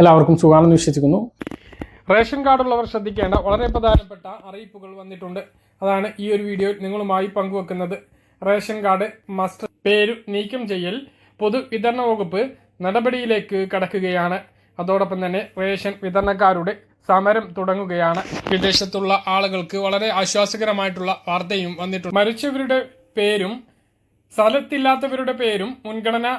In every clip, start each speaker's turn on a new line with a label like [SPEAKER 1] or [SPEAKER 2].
[SPEAKER 1] എല്ലാവർക്കും സുഖമാണെന്ന് വിശ്വസിക്കുന്നു.
[SPEAKER 2] റേഷൻ കാർഡുള്ളവർ ശ്രദ്ധിക്കേണ്ട വളരെ പ്രധാനപ്പെട്ട അറിയിപ്പുകൾ വന്നിട്ടുണ്ട്. അതാണ് ഈ ഒരു വീഡിയോയിൽ നിങ്ങളുമായി പങ്കുവെക്കുന്നത്. റേഷൻ കാർഡ് മസ്റ്റർ പേരു നീക്കം ചെയ്യൽ പൊതുവിതരണ വകുപ്പ് നടപടിയിലേക്ക് കടക്കുകയാണ്. അതോടൊപ്പം തന്നെ റേഷൻ വിതരണക്കാരുടെ സമരം തുടങ്ങുകയാണ്. വിദേശത്തുള്ള ആളുകൾക്ക് വളരെ ആശ്വാസകരമായിട്ടുള്ള വാർത്തയും വന്നിട്ടുണ്ട്. മരിച്ചവരുടെ പേരും സ്ഥലത്തില്ലാത്തവരുടെ പേരും മുൻഗണനാ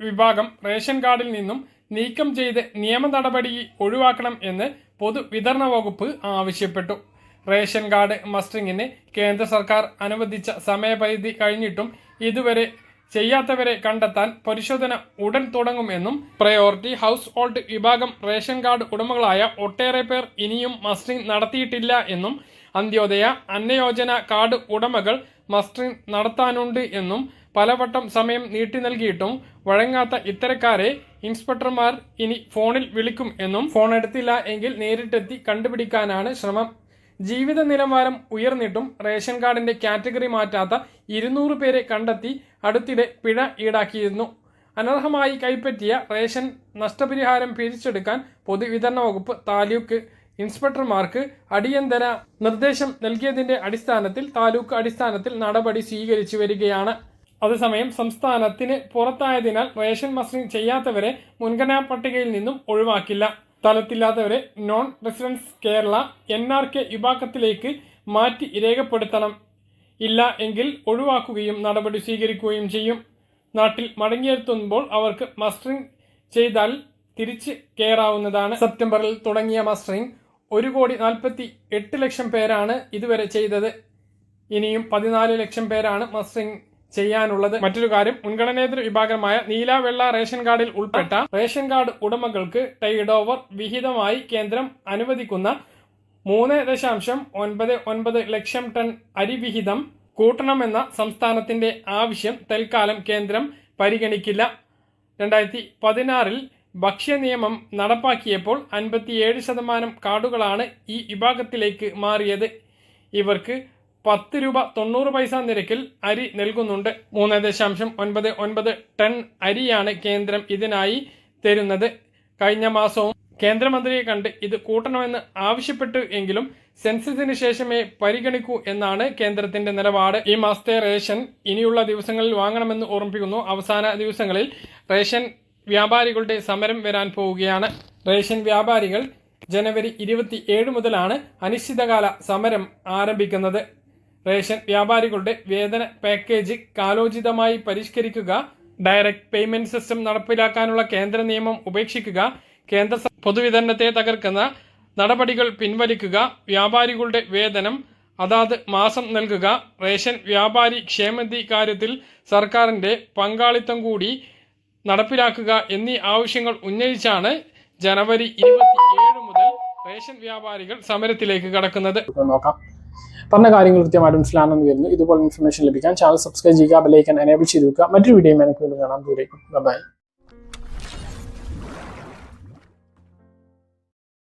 [SPEAKER 2] വിഭാഗം റേഷൻ കാർഡിൽ നിന്നും നീക്കം ചെയ്ത് നിയമ നടപടി ഒഴിവാക്കണം എന്ന് പൊതുവിതരണ വകുപ്പ് ആവശ്യപ്പെട്ടു. റേഷൻ കാർഡ് മസ്റ്ററിങ്ങിന് കേന്ദ്ര സർക്കാർ അനുവദിച്ച സമയപരിധി കഴിഞ്ഞിട്ടും ഇതുവരെ ചെയ്യാത്തവരെ കണ്ടെത്താൻ പരിശോധന ഉടൻ തുടങ്ങുമെന്നും പ്രയോറിറ്റി ഹൗസ് ഹോൾഡ് വിഭാഗം റേഷൻ കാർഡ് ഉടമകളായ ഒട്ടേറെ പേർ ഇനിയും മസ്റ്ററിംഗ് നടത്തിയിട്ടില്ല എന്നും അന്ത്യോദയ അന്നയോജന കാർഡ് ഉടമകൾ മസ്റ്ററിംഗ് നടത്താനുണ്ട് എന്നും പലവട്ടം സമയം നീട്ടി നൽകിയിട്ടും വഴങ്ങാത്ത ഇത്തരക്കാരെ ഇൻസ്പെക്ടർമാർ ഇനി ഫോണിൽ വിളിക്കും എന്നും ഫോൺ എടുത്തില്ല എങ്കിൽ നേരിട്ടെത്തി കണ്ടുപിടിക്കാനാണ് ശ്രമം. ജീവിത നിലവാരം ഉയർന്നിട്ടും റേഷൻ കാർഡിന്റെ കാറ്റഗറി മാറ്റാത്ത ഇരുന്നൂറ് പേരെ കണ്ടെത്തി അടുത്തിടെ പിഴ ഈടാക്കിയിരുന്നു. അനർഹമായി കൈപ്പറ്റിയ റേഷൻ നഷ്ടപരിഹാരം പിരിച്ചെടുക്കാൻ പൊതുവിതരണ വകുപ്പ് താലൂക്ക് ഇൻസ്പെക്ടർമാർക്ക് അടിയന്തര നിർദ്ദേശം നൽകിയതിന്റെ അടിസ്ഥാനത്തിൽ താലൂക്ക് അടിസ്ഥാനത്തിൽ നടപടി സ്വീകരിച്ചു വരികയാണ്. അതേസമയം സംസ്ഥാനത്തിന് പുറത്തായതിനാൽ റേഷൻ മസ്റ്ററിംഗ് ചെയ്യാത്തവരെ മുൻഗണനാ പട്ടികയിൽ നിന്നും ഒഴിവാക്കില്ല. സ്ഥലത്തില്ലാത്തവരെ non residence Kerala N R K വിഭാഗത്തിലേക്ക് മാറ്റി രേഖപ്പെടുത്തണം. ഇല്ല എങ്കിൽ ഒഴിവാക്കുകയും നടപടി സ്വീകരിക്കുകയും ചെയ്യും. നാട്ടിൽ മടങ്ങിയെത്തുമ്പോൾ അവർക്ക് മസ്റ്ററിംഗ് ചെയ്താൽ തിരിച്ച് കയറാവുന്നതാണ് സെപ്റ്റംബറിൽ തുടങ്ങിയ മസ്റ്ററിംഗ് ഒരു കോടി നാൽപ്പത്തി എട്ട് ലക്ഷം പേരാണ് ഇതുവരെ ചെയ്തത്. ഇനിയും പതിനാല് ലക്ഷം പേരാണ് മസ്റ്ററിംഗ് ചെയ്യാനുള്ളത്. മറ്റൊരു കാര്യം മുൻഗണനേതര വിഭാഗമായ നീല വെള്ള റേഷൻ കാർഡിൽ ഉൾപ്പെട്ട റേഷൻ കാർഡ് ഉടമകൾക്ക് ടൈഡ് ഓവർ വിഹിതമായി കേന്ദ്രം അനുവദിക്കുന്ന മൂന്ന് ദശാംശം ഒൻപത് ഒൻപത് ലക്ഷം ടൺ അരി വിഹിതം കൂട്ടണമെന്ന സംസ്ഥാനത്തിന്റെ ആവശ്യം തൽക്കാലം കേന്ദ്രം പരിഗണിക്കില്ല. രണ്ടായിരത്തി പതിനാറിൽ ഭക്ഷ്യ നിയമം നടപ്പാക്കിയപ്പോൾ അൻപത്തിയേഴ് ശതമാനം കാർഡുകളാണ് ഈ വിഭാഗത്തിലേക്ക് മാറിയത്. ഇവർക്ക് പത്ത് രൂപ തൊണ്ണൂറ് പൈസ നിരക്കിൽ അരി നൽകുന്നുണ്ട്. മൂന്ന് ദശാംശം ഒൻപത് ഒൻപത് ടൺ അരിയാണ് കേന്ദ്രം ഇതിനായി തരുന്നത്. കഴിഞ്ഞ മാസവും കേന്ദ്രമന്ത്രിയെ കണ്ട് ഇത് കൂട്ടണമെന്ന് ആവശ്യപ്പെട്ടു എങ്കിലും സെൻസസിന് ശേഷമേ പരിഗണിക്കൂ എന്നാണ് കേന്ദ്രത്തിന്റെ നിലപാട്. ഈ മാസത്തെ റേഷൻ ഇനിയുള്ള ദിവസങ്ങളിൽ വാങ്ങണമെന്ന് ഓർമ്മിപ്പിക്കുന്നു. അവസാന ദിവസങ്ങളിൽ റേഷൻ വ്യാപാരികളുടെ സമരം വരാൻ പോവുകയാണ്. റേഷൻ വ്യാപാരികൾ ജനുവരി ഇരുപത്തി ഏഴ് മുതലാണ് അനിശ്ചിതകാല സമരം ആരംഭിക്കുന്നത്. റേഷൻ വ്യാപാരികളുടെ വേതന പാക്കേജ് കാലോചിതമായി പരിഷ്കരിക്കുക ഡയറക്ട് പേയ്മെന്റ് സിസ്റ്റം നടപ്പിലാക്കാനുള്ള കേന്ദ്ര നിയമം ഉപേക്ഷിക്കുക കേന്ദ്ര പൊതുവിതരണത്തെ തകർക്കുന്ന നടപടികൾ പിൻവലിക്കുക വ്യാപാരികളുടെ വേതനം അതാത് മാസം നൽകുക റേഷൻ വ്യാപാരി ക്ഷേമനിധി കാര്യത്തിൽ സർക്കാരിന്റെ പങ്കാളിത്തം കൂടി നടപ്പിലാക്കുക എന്നീ ആവശ്യങ്ങൾ ഉന്നയിച്ചാണ് ജനുവരി ഇരുപത്തിയേഴ് മുതൽ റേഷൻ വ്യാപാരികൾ സമരത്തിലേക്ക് കടക്കുന്നത്.
[SPEAKER 1] നോക്കാം. പറഞ്ഞ കാര്യങ്ങൾ കൃത്യമായിട്ട് മനസ്സിലാണെന്ന് വരുന്നു ഇതുപോലെ ഇൻഫർമേഷൻ ലഭിക്കാൻ ചാനൽ സബ്സ്ക്രൈബ് ചെയ്യുക ബെലൈക്കൻ എനേബിൾ ചെയ്തു വെക്കുക. മറ്റൊരു വീഡിയോ എനിക്ക് വീണ്ടും കാണാം. ദൂരേക്കും ബൈ